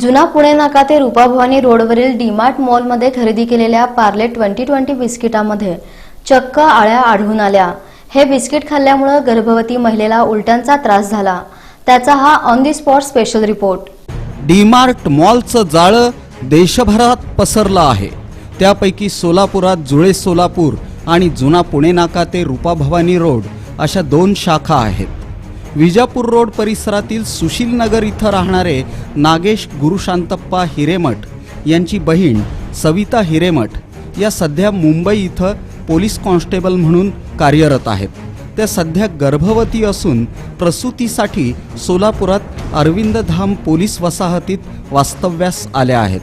जुना पुणे नाका ते रूपाभवानी रोडवरील डीमार्ट मॉलमध्ये खरेदी केलेल्या पार्ले ट्वेंटी ट्वेंटी बिस्किटामध्ये चक्क आळ्या आढळून आल्या. हे बिस्किट खाल्ल्यामुळे गर्भवती महिलेला उलट्यांचा त्रास झाला. त्याचा हा on the spot special report DMart मॉलचं जाळं देशभरात पसरलं आहे. त्यापैकी सोलापुरात जुळे सोलापूर आणि जुना पुणे नाका ते रूपाभवानी रोड अशा दोन शाखा आहेत. विजापूर रोड परिसरातील सुशील नगर इथं राहणारे नागेश गुरुशांतप्पा हिरेमठ यांची बहीण सविता हिरेमठ या सध्या मुंबई इथं पोलीस कॉन्स्टेबल म्हणून कार्यरत आहेत. त्या सध्या गर्भवती असून प्रसूतीसाठी सोलापुरात अरविंदधाम पोलीस वसाहतीत वास्तव्यास आल्या आहेत.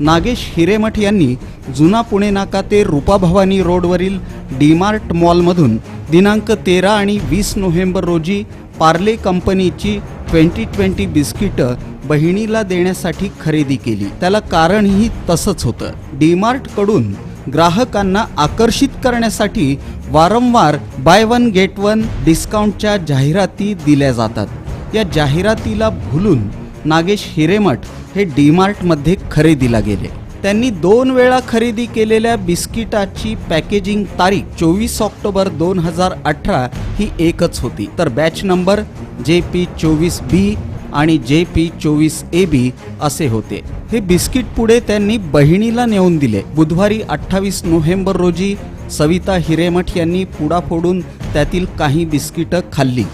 नागेश हिरेमठ यांनी जुना पुणे नाका ते रूपाभवानी रोडवरील डीमार्ट मॉलमधून दिनांक तेरा आणि वीस नोव्हेंबर रोजी पार्ले कंपनीची ट्वेंटी ट्वेंटी बिस्किटं बहिणीला देण्यासाठी खरेदी केली. त्याला कारणही तसंच होतं. डीमार्टकडून ग्राहकांना आकर्षित करण्यासाठी वारंवार बाय वन गेट वन डिस्काउंटच्या जाहिराती दिल्या जातात. या जाहिरातीला भुलून नागेश हिरेमठ हे डीमार्टमध्ये खरेदीला गेले. त्यांनी दोन वेळा खरेदी केलेल्या बिस्किटाची पॅकेजिंग तारीख चोवीस ऑक्टोबर दोन हजार अठरा ही एकच होती. तर बॅच नंबर जे पी चोवीस बी आणि जे पी चोवीस ए बी असे होते. हे बिस्किट पुढे त्यांनी बहिणीला नेऊन दिले. बुधवारी अठ्ठावीस नोव्हेंबर रोजी सविता हिरेमठ यांनी पुडा फोडून त्यातील काही बिस्किटं खाल्ली.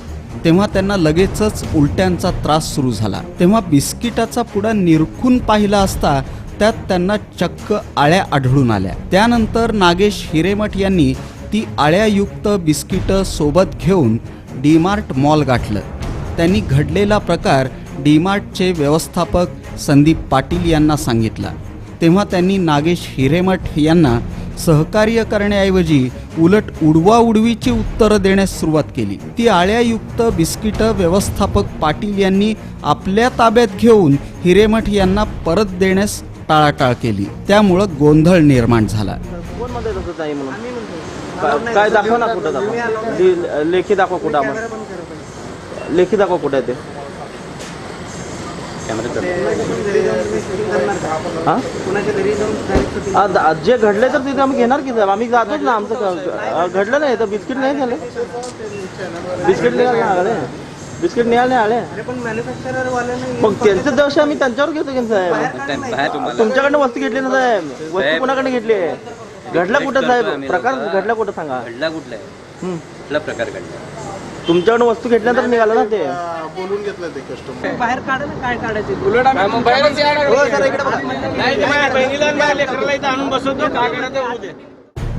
तेव्हा त्यांना लगेचच उलट्यांचा त्रास सुरू झाला. तेव्हा बिस्किटाचा पुडा निरखून पाहिला असता त्यात त्यांना चक्क आळ्या आढळून आल्या. त्यानंतर नागेश हिरेमठ यांनी ती आळ्यायुक्त बिस्किटं सोबत घेऊन डीमार्ट मॉल गाठलं. त्यांनी घडलेला प्रकार डीमार्टचे व्यवस्थापक संदीप पाटील यांना सांगितला. तेव्हा त्यांनी नागेश हिरेमठ यांना सहकार्य करण्याऐवजी उलट उडवाउडवीची उत्तरं देण्यास सुरुवात केली. ती आळ्यायुक्त बिस्किटं व्यवस्थापक पाटील यांनी आपल्या ताब्यात घेऊन हिरेमठ यांना परत देण्यास टाळाटाळ केली. त्यामुळं गोंधळ निर्माण झाला. कोण म्हणतंय तसं नाही म्हणून? काय- दाखव ना कुठं दाखव. लि- लेखी दाखवा कुठं लेखी दाखवा कुठं आहे ते. हा? द- जे घडले तर तिथे आम्ही घेणार की आम्ही जातोच ना आमचं क- घडलं नाही तर बिस्किट नाही झालं. बिस्किट नाही बिस्किट निघाले आले. पण मॅन्युफॅक्चरर वाल्याने मग त्यांचं दोष आम्ही त्यांच्यावर घेतो की साहेब? तुमच्याकडनं वस्तू घेतली ना साहेब? वस्तू कोणाकडे घेतली? आहे घडला कुठं साहेब? प्रकार घडला कुठं सांगा. घडला कुठला आहे? हं. कुठला प्रकार घडला तुमच्याकडनं वस्तू घेतल्यानंतर निघालं ना ते. बोलून घेतलं ते कस्टमर बाहेर काढा ना काय काढायचे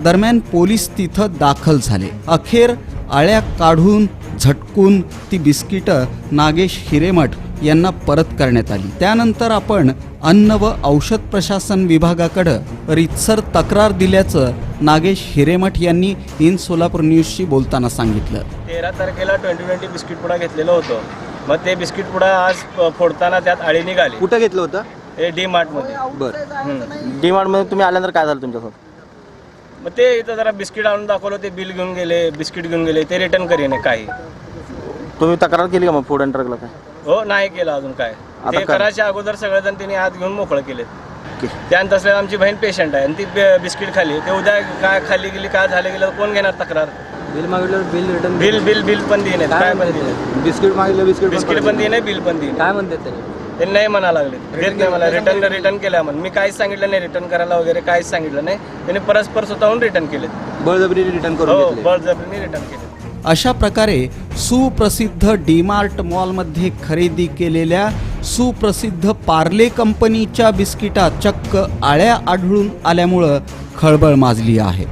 दरम्यान पोलीस तिथं दाखल झाले. अखेर आळ्या काढून झटकून ती बिस्किटं नागेश हिरेमठ यांना परत करण्यात आली. त्यानंतर आपण अन्न व औषध प्रशासन विभागाकडं रितसर तक्रार दिल्याचं नागेश हिरेमठ यांनी इन सोलापूर न्यूजशी बोलताना सांगितलं. तेरा तारखेला ट्वेंटी ट्वेंटी बिस्किट पुडा घेतलेलं होतं. मग ते बिस्किट पुडा आज फोडताना त्यात आळी निघाली. कुठं घेतलं होतं? हे डी मार्टमध्ये. बरं. डीमार्टमध्ये तुम्ही आल्यानंतर काय झालं तुमच्यासोबत? मग ते इथं जरा बिस्किट आणून दाखवलं ते बिल घेऊन गेले बिस्किट घेऊन गेले ते रिटर्न करीने काही. तुम्ही तक्रार केली का मग फूड अँड ड्रगला काय? हो नाही केलं अजून काय. आता ते काय? करायच्या अगोदर सगळेजण त्यांनी हात घेऊन मोकळं केले ओके. त्यानंतर असलेला आमची बहीण पेशंट आहे आणि ती बि- बिस्किट खाली. ते उद्या काय खाली गेली काय झालं गेलं कोण घेणार तक्रार? बिल मागितलं bill return bill bill bill पण देणे काय पण देणे बिस्किट मागितलं बिस्किट बिस्किट पण देणे बिल पण देणे काय म्हणते ते? ते नाही म्हणा लागले. देत नाही मला. रिटर्न रिटर्न केलं म्हणून. मी काहीच सांगितलं नाही रिटर्न करायला वगैरे काहीच सांगितलं नाही. त्यांनी परस्पर स्वतःहून रिटर्न केले बळजबरी रिटर्न हो बळजबरीने रिटर्न केले अशा प्रकारे सुप्रसिद्ध डीमार्ट मॉलमध्ये खरेदी केलेल्या सुप्रसिद्ध पार्ले कंपनीच्या बिस्किटात चक्क आळ्या आढळून आल्यामुळं खळबळ माजली आहे.